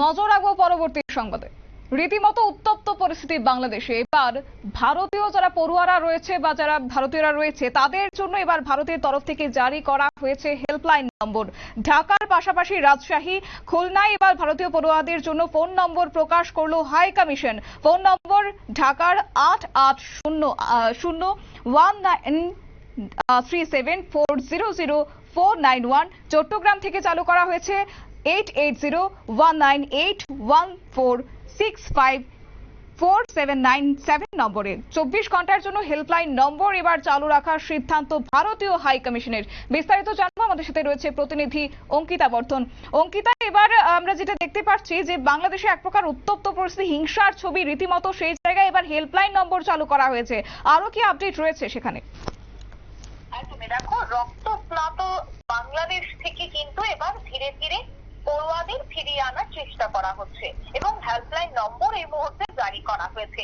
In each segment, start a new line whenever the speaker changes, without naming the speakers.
নজর রাখব পরবর্তী সংবাদে। রীতিমতো উত্তপ্ত পরিস্থিতি বাংলাদেশে। এবার ভারতীয় যারা পড়ুয়ারা রয়েছে বা যারা ভারতীয়রা রয়েছে, তাদের জন্য এবার ভারতের তরফ থেকে জারি করা হয়েছে হেল্পলাইন নম্বর। ঢাকার পাশাপাশি রাজশাহী, খুলনায় এবার ভারতীয় পড়ুয়াদের জন্য ফোন নম্বর প্রকাশ করল হাই কমিশন। ফোন নম্বর ঢাকার আট আট শূন্য শূন্য one nine three seven four zero zero four nine one. Chattogram থেকে চালু করা হয়েছে eight eight zero one nine eight one four six five four seven nine seven নম্বরে। চব্বিশ ঘণ্টার জন্য হেল্পলাইন নম্বর এবার চালু রাখার সিদ্ধান্ত ভারতীয় হাই কমিশনের বিস্তারিত জানব আমাদের সাথে রয়েছে প্রতিনিধি অঙ্কিতা বর্ধন। অঙ্কিতা, এবার আমরা যেটা দেখতে পাচ্ছি যে বাংলাদেশে এক প্রকার উত্তপ্ত পরিস্থিতি, হিংসার ছবি রীতিমতো সেই জায়গায় এবার হেল্পলাইন নম্বর চালু করা হয়েছে। আরও কি আপডেট রয়েছে সেখানে?
দেখো, রক্তস্নাত বাংলাদেশ থেকে কিন্তু এবার ধীরে ধীরে ফিরিয়ে আনার চেষ্টা করা হচ্ছে এবং হেল্পলাইন নম্বর এই মুহূর্তে জারি করা হয়েছে।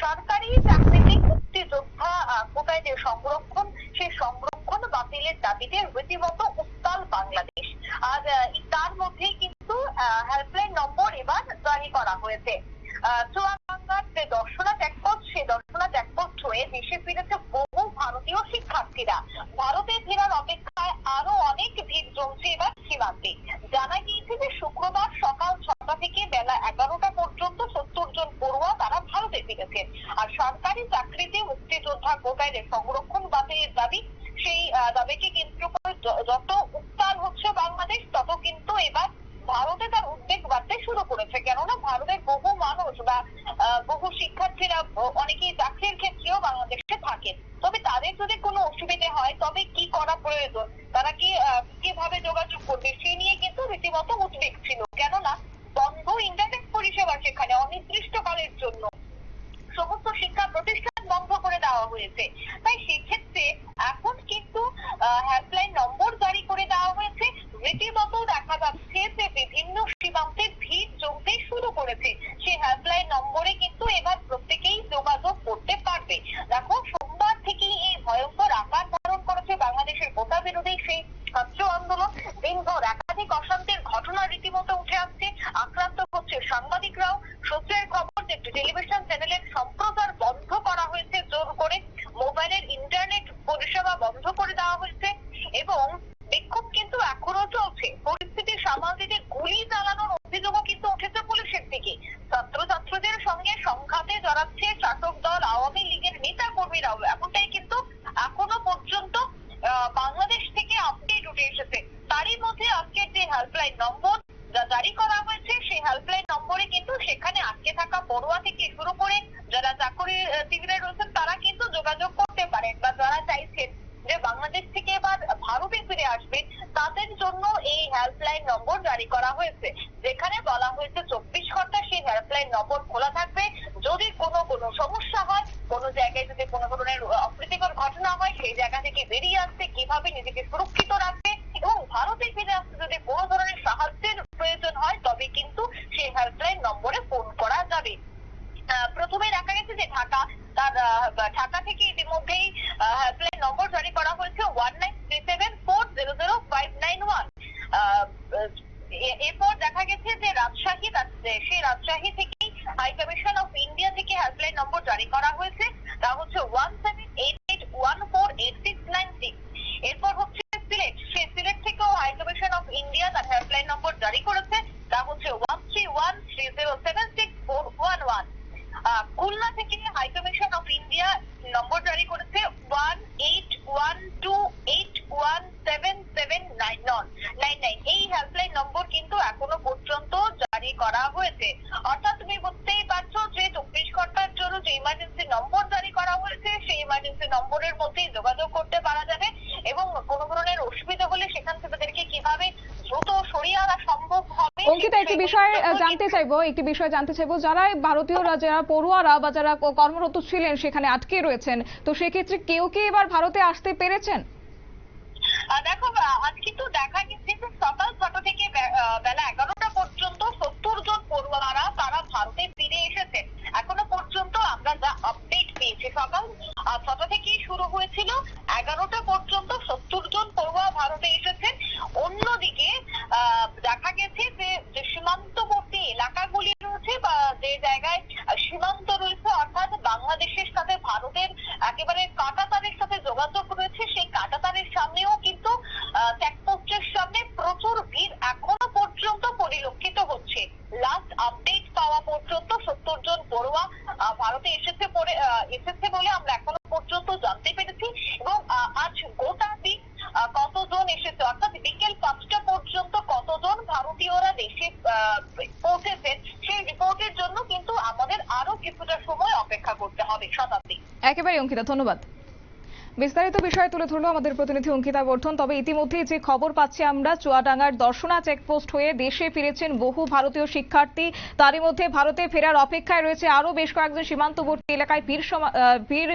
সরকারি চাকরিতে মুক্তিযোদ্ধা কোটায় যে সংরক্ষণ, সেই সংরক্ষণ বাতিলের দাবিতে রীতিমতো ভারতে আর সরকারি চাকরিতে মুক্তিযোদ্ধা কোটায় সংরক্ষণ বাতিলের দাবি, সেই দাবিকে কেন্দ্র করে যত উত্তাল হচ্ছে বাংলাদেশ, তত কিন্তু এবার ভারতে তার উদ্বেগ বাড়তে শুরু করেছে। কেননা ভারতের বহু মানুষ বা বহু শিক্ষার্থীরা অনেকেই চাকরির ক্ষেত্রেও বাংলাদেশে থাকেন। তবে তাদের যদি কোনো অসুবিধে হয়, তবে কি করা প্রয়োজন? তারা কি কীভাবে যোগাযোগ করবে? সে নিয়ে কিন্তু রীতিমতো উদ্বেগ ছিল কেননা বন্ধ ইন্টারনেট পরিষেবা সেখানে অনির্দিষ্টকালের জন্য সমস্ত শিক্ষা প্রতিষ্ঠান বন্ধ করে দেওয়া হয়েছে তাই সেক্ষেত্রে এখন কিন্তু হেল্পলাইন নম্বর জারি করে দেওয়া হয়েছে রীতিমতো দেখা যাচ্ছে যে বিভিন্ন সীমান্তে ভিড় জমতে শুরু করেছে সেই হেল্পলাইন নম্বরে কিন্তু এবার প্রত্যেকেই যোগাযোগ করতে পারবে দেখো সোমবার থেকেই এই ভয়ঙ্কর আকার ধারণ বাংলাদেশের কোটা বিরোধী সেই ছাত্র আন্দোলন দিনভর একাধিক অশান্তির ঘটনা রীতিমতো উঠে আসছে আক্রান্ত হচ্ছে সাংবাদিকরাও সূত্রের খবর যে টেলিভিশন চ্যানেলের সম্প্রচার বন্ধ করা হয়েছে জোর করে মোবাইলের ইন্টারনেট পরিষেবা বন্ধ করে দেওয়া হয়েছে এবং বিক্ষোভ কিন্তু এখনও চলছে পরিস্থিতি সামাল দিতে গুলি চালানোর অভিযোগও কিন্তু উঠেছে পুলিশের দিকে ছাত্রছাত্রীদের সঙ্গে সংঘাতে জড়াচ্ছে শাসক দল আওয়ামী লীগের নেতা কর্মীরাও এমনটাই কিন্তু এখনও পর্যন্ত আহ, বাংলাদেশ থেকে আপডেট উঠে এসেছে তারই মধ্যে আজকের যে হেল্পলাইন নম্বর যা জারি করা হয়েছে, সেই হেল্পলাইন নম্বরে কিন্তু সেখানে আটকে থাকা পড়ুয়া থেকে শুরু করে যারা চাকরিজীবীরা রয়েছেন, তারা কিন্তু যোগাযোগ করতে পারেন বা যারা চাইছেন যে বাংলাদেশ থেকে এবার ভারতে ফিরে আসবে তাদের জন্য এই হেল্পলাইন নম্বর জারি করা হয়েছে। যেখানে বলা হয়েছে, চব্বিশ ঘণ্টা সেই হেল্পলাইন নম্বর খোলা থাকবে। যদি কোনো কোনো সমস্যা হয়, কোনো জায়গায় যদি কোনো ধরনের অপ্রীতিকর ঘটনা হয়, সেই জায়গা থেকে বেরিয়ে আসতে কীভাবে নিজেকে সুরক্ষিত এবং ভারতে ফিরে আসতে যদি কোনো ধরনের সাহায্যের প্রয়োজন হয়, তবে কিন্তু সেই হেল্পলাইন নম্বরে ফোন করা যাবে। প্রথমে দেখা গেছে যে ঢাকা, তার ঢাকা থেকে ইতিমধ্যেই হেল্পলাইন নম্বর জারি করা হয়েছে one nine three seven four zero zero five nine one এরপর দেখা গেছে যে রাজশাহী রাজ- সেই রাজশাহী থেকেই হাই কমিশন অফ ইন্ডিয়া থেকে হেল্পলাইন নম্বর জারি করা হয়েছে। তা হচ্ছে one seven eight eight one four eight six nine six এরপর হচ্ছে সিলেট থেকেও হাই কমিশন অফ ইন্ডিয়া তার হেল্পলাইন নম্বর জারি করেছে তা হচ্ছে one three one three zero seven six four one one Khulna থেকে হাই কমিশন অফ ইন্ডিয়া নম্বর জারি করেছে one eight one two eight one seven seven nine nine nine এই হেল্পলাইন নম্বর কিন্তু এখনও পর্যন্ত জারি করা হয়েছে অর্থাৎ তুমি বুঝতেই পারছ যে চব্বিশ ঘণ্টার জন্য যে ইমার্জেন্সি নম্বর জারি করা হয়েছে সেই ইমার্জেন্সি নম্বরের মধ্যেই যোগাযোগ করতে পারা যাবে এবং কোনো ধরনের অসুবিধা হলে সেখান থেকে তাদেরকে কীভাবে দ্রুত সরিয়ে আনা সম্ভব হবে
অঙ্কিতা একটি বিষয় জানতে চাইব একটি বিষয় জানতে চাইব। যারা ভারতীয়রা যারা পড়ুয়ারা বা যারা কর্মরত ছিলেন সেখানে আটকে রয়েছেন তো সেক্ষেত্রে কেউ কি এবার ভারতে আসতে পেরেছেন?
দেখো আজকে আজ কিন্তু দেখা গেছে যে সকাল ছটা বড়ুয়া ভারতে এসেছে পরে এসেছে বলে আমরা এখনও পর্যন্ত জানতে পেরেছি এবং আজ গোটা দিন কতজন এসেছে? অর্থাৎ বিকেল পাঁচটা পর্যন্ত কতজন ভারতীয়রা দেশে পৌঁছেছেন সেই রিপোর্টের জন্য কিন্তু আমাদের আরও কিছুটা সময় অপেক্ষা করতে হবে শতাব্দী।
একেবারে অঙ্কিতা, ধন্যবাদ। বিস্তারিত বিষয় তুলে ধরলো আমাদের প্রতিনিধি অঙ্কিতা বর্ধন। তবে ইতিমধ্যেই যে খবর পাচ্ছি আমরা, চুয়াডাঙ্গার দর্শনা চেকপোস্ট হয়ে দেশে ফিরেছেন বহু ভারতীয় শিক্ষার্থী। তারই মধ্যে ভারতে ফেরার অপেক্ষায় রয়েছে আরও বেশ কয়েকজন সীমান্তবর্তী এলাকায় ভিড় ভিড়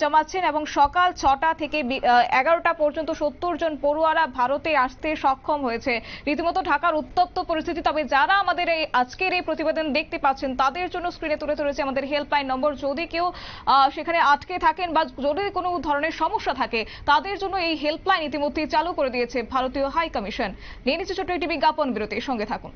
জমাচ্ছেন এবং সকাল ছটা থেকে এগারোটা পর্যন্ত সত্তর জন পড়ুয়ারা ভারতে আসতে সক্ষম হয়েছে। রীতিমতো ঢাকার উত্তপ্ত পরিস্থিতি, তবে যারা আমাদের এই আজকের এই প্রতিবেদন দেখতে পাচ্ছেন, তাদের জন্য স্ক্রিনে তুলে ধরেছে আমাদের হেল্পলাইন নম্বর যদি কেউ সেখানে আটকে থাকেন বা যদি কোনো ধরনের সমস্যা থাকে, তাদের জন্য এই হেল্পলাইন ইতিমধ্যেই চালু করে দিয়েছে ভারতীয় হাই কমিশন নিয়ে নিচ্ছে ছোট্ট একটি বিজ্ঞাপন বিরতির সঙ্গে থাকুন।